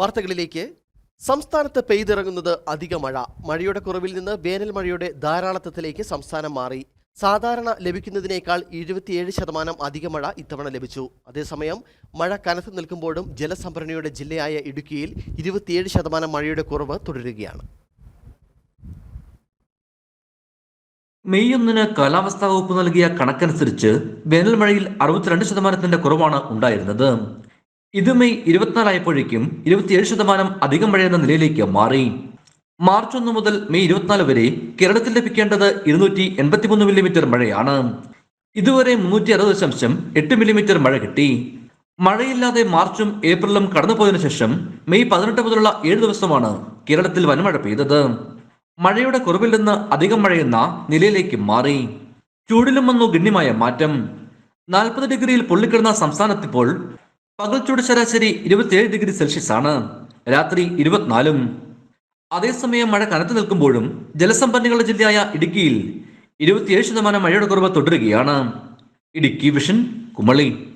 വാർത്തകളിലേക്ക്. സംസ്ഥാനത്ത് പെയ്തിറങ്ങുന്നത് അധിക മഴ. മഴയുടെ കുറവിൽ നിന്ന് വേനൽ മഴയുടെ ധാരാളത്വത്തിലേക്ക് സംസ്ഥാനം മാറി. സാധാരണ ലഭിക്കുന്നതിനേക്കാൾ എഴുപത്തിയേഴ് ശതമാനം അധിക മഴ ഇത്തവണ ലഭിച്ചു. അതേസമയം മഴ കനത്തു നിൽക്കുമ്പോഴും ജലസംഭരണിയുടെ ജില്ലയായ ഇടുക്കിയിൽ ഇരുപത്തിയേഴ് ശതമാനം മഴയുടെ കുറവ് തുടരുകയാണ്. മെയ് ഒന്നിന് കാലാവസ്ഥാ വകുപ്പ് നൽകിയ കണക്കനുസരിച്ച് വേനൽ മഴയിൽ അറുപത്തിരണ്ട് ശതമാനത്തിന്റെ കുറവാണ് ഉണ്ടായിരുന്നത്. ഇത് മെയ് ഇരുപത്തിനാലായപ്പോഴേക്കും ഇരുപത്തിയേഴ് ശതമാനം അധികം മഴയെന്ന നിലയിലേക്ക് മാറി. മാർച്ച് ഒന്ന് മുതൽ മെയ് ഇരുപത്തിനാല് വരെ കേരളത്തിൽ ലഭിക്കേണ്ടത് ഇരുന്നൂറ്റി എൺപത്തിമൂന്ന് മില്ലിമീറ്റർ മഴയാണ്. ഇതുവരെ മുന്നൂറ്റി അറുപത് ദശാംശം എട്ട് മില്ലിമീറ്റർ മഴ കിട്ടി. മഴയില്ലാതെ മാർച്ചും ഏപ്രിലും കടന്നുപോയതിനു ശേഷം മെയ് പതിനെട്ട് മുതലുള്ള ഏഴ് ദിവസമാണ് കേരളത്തിൽ വനമഴ പെയ്തത്. മഴയുടെ കുറവിൽ നിന്ന് അധികം മഴയെന്ന നിലയിലേക്ക് മാറി. ചൂടിലും വന്നു ഗണ്യമായ മാറ്റം. നാൽപ്പത് ഡിഗ്രിയിൽ പൊള്ളിക്കിടന്ന സംസ്ഥാനത്തിപ്പോൾ പകൽ ചൂട് ശരാശരി ഇരുപത്തിയേഴ് ഡിഗ്രി സെൽഷ്യസ് ആണ്. രാത്രി ഇരുപത്തിനാലും. അതേസമയം മഴ കനത്തു നിൽക്കുമ്പോഴും ജലസമ്പന്നികളുടെ ജില്ലയായ ഇടുക്കിയിൽ ഇരുപത്തിയേഴ് ശതമാനം മഴയുടെ കുറവ് തുടരുകയാണ്. ഇടുക്കി വിഷൻ കുമളി.